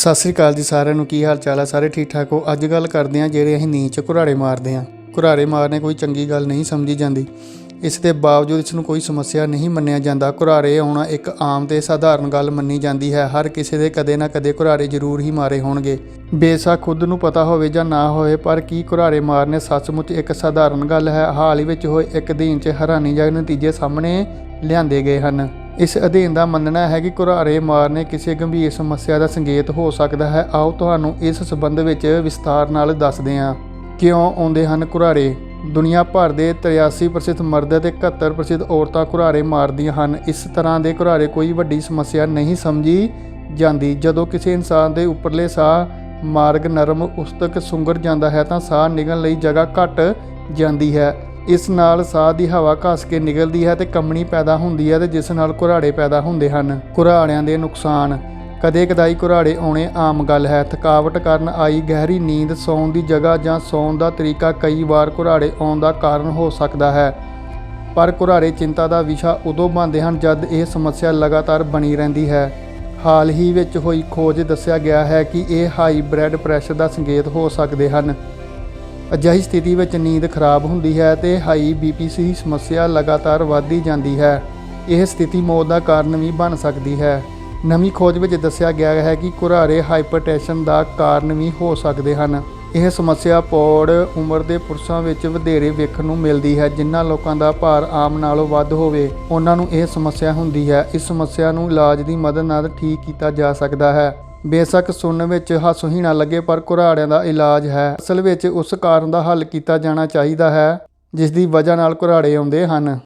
ਸਤਿ ਸ੍ਰੀ ਅਕਾਲ ਜੀ ਸਾਰਿਆਂ ਨੂੰ, ਕੀ ਹਾਲ ਚਾਲ ਆ? ਸਾਰੇ ਠੀਕ ਠਾਕ ਹੋ? ਅੱਜ ਗੱਲ ਕਰਦੇ ਹਾਂ ਜਿਹੜੇ ਅਸੀਂ ਨੀਂਦ 'ਚ ਘੁਰਾੜੇ ਮਾਰਦੇ ਹਾਂ। ਘੁਰਾੜੇ ਮਾਰਨੇ ਕੋਈ ਚੰਗੀ ਗੱਲ ਨਹੀਂ ਸਮਝੀ ਜਾਂਦੀ। ਇਸ ਦੇ ਬਾਵਜੂਦ ਇਸ ਨੂੰ ਕੋਈ ਸਮੱਸਿਆ ਨਹੀਂ ਮੰਨਿਆ ਜਾਂਦਾ। ਘੁਰਾੜੇ ਆਉਣਾ ਇੱਕ ਆਮ ਤੇ ਸਧਾਰਨ ਗੱਲ ਮੰਨੀ ਜਾਂਦੀ ਹੈ। ਹਰ ਕਿਸੇ ਦੇ ਕਦੇ ਨਾ ਕਦੇ ਘੁਰਾੜੇ ਜ਼ਰੂਰ ਹੀ ਮਾਰੇ ਹੋਣਗੇ। ਬੇਸ਼ੱਕ ਖੁਦ ਨੂੰ ਪਤਾ ਹੋਵੇ ਜਾਂ ਨਾ ਹੋਵੇ, ਪਰ ਕੀ ਘੁਰਾੜੇ ਮਾਰਨੇ ਸੱਚਮੁੱਚ ਇੱਕ ਸਧਾਰਨ ਗੱਲ ਹੈ? ਹਾਲ ਹੀ ਵਿੱਚ ਹੋਏ ਇੱਕ ਦਿਨ 'ਚ ਹੈਰਾਨੀਜਨਕ ਨਤੀਜੇ ਸਾਹਮਣੇ ਲਿਆਂਦੇ ਗਏ ਹਨ। ਇਸ ਅਧੀਨ ਦਾ ਮੰਨਣਾ ਹੈ ਕਿ ਘੁਰਾੜੇ ਮਾਰਨੇ ਕਿਸੇ ਗੰਭੀਰ ਸਮੱਸਿਆ ਦਾ ਸੰਕੇਤ ਹੋ ਸਕਦਾ ਹੈ। ਆਓ ਤੁਹਾਨੂੰ ਇਸ ਸਬੰਧ ਵਿੱਚ ਵਿਸਤਾਰ ਨਾਲ ਦੱਸਦੇ ਹਾਂ। ਕਿਉਂ ਆਉਂਦੇ ਹਨ ਘੁਰਾੜੇ ਦੁਨੀਆ ਭਰ ਦੇ 83% ਮਰਦ ਅਤੇ 71% ਔਰਤਾਂ ਘੁਰਾੜੇ ਮਾਰਦੀਆਂ ਹਨ। ਇਸ ਤਰ੍ਹਾਂ ਦੇ ਘੁਰਾੜੇ ਕੋਈ ਵੱਡੀ ਸਮੱਸਿਆ ਨਹੀਂ ਸਮਝੀ ਜਾਂਦੀ। ਜਦੋਂ ਕਿਸੇ ਇਨਸਾਨ ਦੇ ਉੱਪਰਲੇ ਸਾਹ ਮਾਰਗ ਨਰਮ, ਉਸਤਕ, ਸੁੰਗਰ ਜਾਂਦਾ ਹੈ ਤਾਂ ਸਾਹ ਨਿਕਲਣ ਲਈ ਜਗ੍ਹਾ ਘਟ ਜਾਂਦੀ ਹੈ। ਇਸ ਨਾਲ ਸਾਹ ਦੀ ਹਵਾ ਘਸ ਕੇ ਨਿਕਲਦੀ ਹੈ ਤੇ ਕੰਮਣੀ ਪੈਦਾ ਹੁੰਦੀ ਹੈ ਤੇ ਜਿਸ ਨਾਲ ਘੁਰਾੜੇ ਪੈਦਾ ਹੁੰਦੇ ਹਨ। ਘੁਰਾੜਿਆਂ ਦੇ ਨੁਕਸਾਨ। ਕਦੇ ਕਦਾਈ ਘੁਰਾੜੇ ਆਉਣੇ ਆਮ ਗੱਲ ਹੈ। ਥਕਾਵਟ ਕਾਰਨ ਆਈ ਗਹਿਰੀ ਨੀਂਦ ਸੌਣ ਦੀ ਜਗ੍ਹਾ ਜਾਂ ਸੌਣ ਦਾ ਤਰੀਕਾ ਕਈ ਵਾਰ ਘੁਰਾੜੇ ਆਉਣ ਦਾ ਕਾਰਨ ਹੋ ਸਕਦਾ ਹੈ। ਪਰ ਘੁਰਾੜੇ ਚਿੰਤਾ ਦਾ ਵਿਸ਼ਾ ਉਦੋਂ ਬਣਦੇ ਹਨ ਜਦ ਇਹ ਸਮੱਸਿਆ ਲਗਾਤਾਰ ਬਣੀ ਰਹਿੰਦੀ ਹੈ। ਹਾਲ ਹੀ ਵਿੱਚ ਹੋਈ ਖੋਜ ਦੱਸਿਆ ਗਿਆ ਹੈ ਕਿ ਇਹ ਹਾਈ ਬਲੱਡ ਪ੍ਰੈਸ਼ਰ ਦਾ ਸੰਕੇਤ ਹੋ ਸਕਦੇ ਹਨ। ਅਜਿਹੀ ਸਥਿਤੀ ਵਿੱਚ ਨੀਂਦ ਖਰਾਬ ਹੁੰਦੀ ਹੈ ਤੇ ਹਾਈ ਬੀਪੀਸੀ ਸਮੱਸਿਆ ਲਗਾਤਾਰ ਵੱਧਦੀ ਜਾਂਦੀ ਹੈ। ਇਹ ਸਥਿਤੀ ਮੌਤ ਦਾ ਕਾਰਨ ਵੀ ਬਣ ਸਕਦੀ ਹੈ। ਨਵੀਂ ਖੋਜ ਵਿੱਚ ਦੱਸਿਆ ਗਿਆ ਹੈ ਕਿ ਘੁਰਾੜੇ ਹਾਈਪਰਟੈਂਸ਼ਨ ਦਾ ਕਾਰਨ ਵੀ ਹੋ ਸਕਦੇ ਹਨ। ਇਹ ਸਮੱਸਿਆ ਪੌੜ ਉਮਰ ਦੇ ਪੁਰਸ਼ਾਂ ਵਿੱਚ ਵਧੇਰੇ ਵੇਖਣ ਨੂੰ ਮਿਲਦੀ ਹੈ, ਜਿਨ੍ਹਾਂ ਲੋਕਾਂ ਦਾ ਭਾਰ ਆਮ ਨਾਲੋਂ ਵੱਧ ਹੋਵੇ। ਉਹਨਾਂ ਨੂੰ ਇਹ ਸਮੱਸਿਆ ਹੁੰਦੀ ਹੈ। ਇਸ ਸਮੱਸਿਆ ਨੂੰ ਇਲਾਜ ਦੀ ਮਦਦ ਨਾਲ ਠੀਕ ਕੀਤਾ ਜਾ ਸਕਦਾ ਹੈ। ਬੇਸ਼ੱਕ ਸੁਣਨ ਵਿੱਚ ਹਾਸੋਹੀਣਾ ਲੱਗੇ, ਪਰ ਘੁਰਾੜਿਆਂ ਦਾ ਇਲਾਜ ਹੈ। ਅਸਲ ਵਿੱਚ ਉਸ ਕਾਰਨ ਦਾ ਹੱਲ ਕੀਤਾ ਜਾਣਾ ਚਾਹੀਦਾ ਹੈ, ਜਿਸ ਦੀ ਵਜ੍ਹਾ ਨਾਲ ਘੁਰਾੜੇ ਆਉਂਦੇ ਹਨ।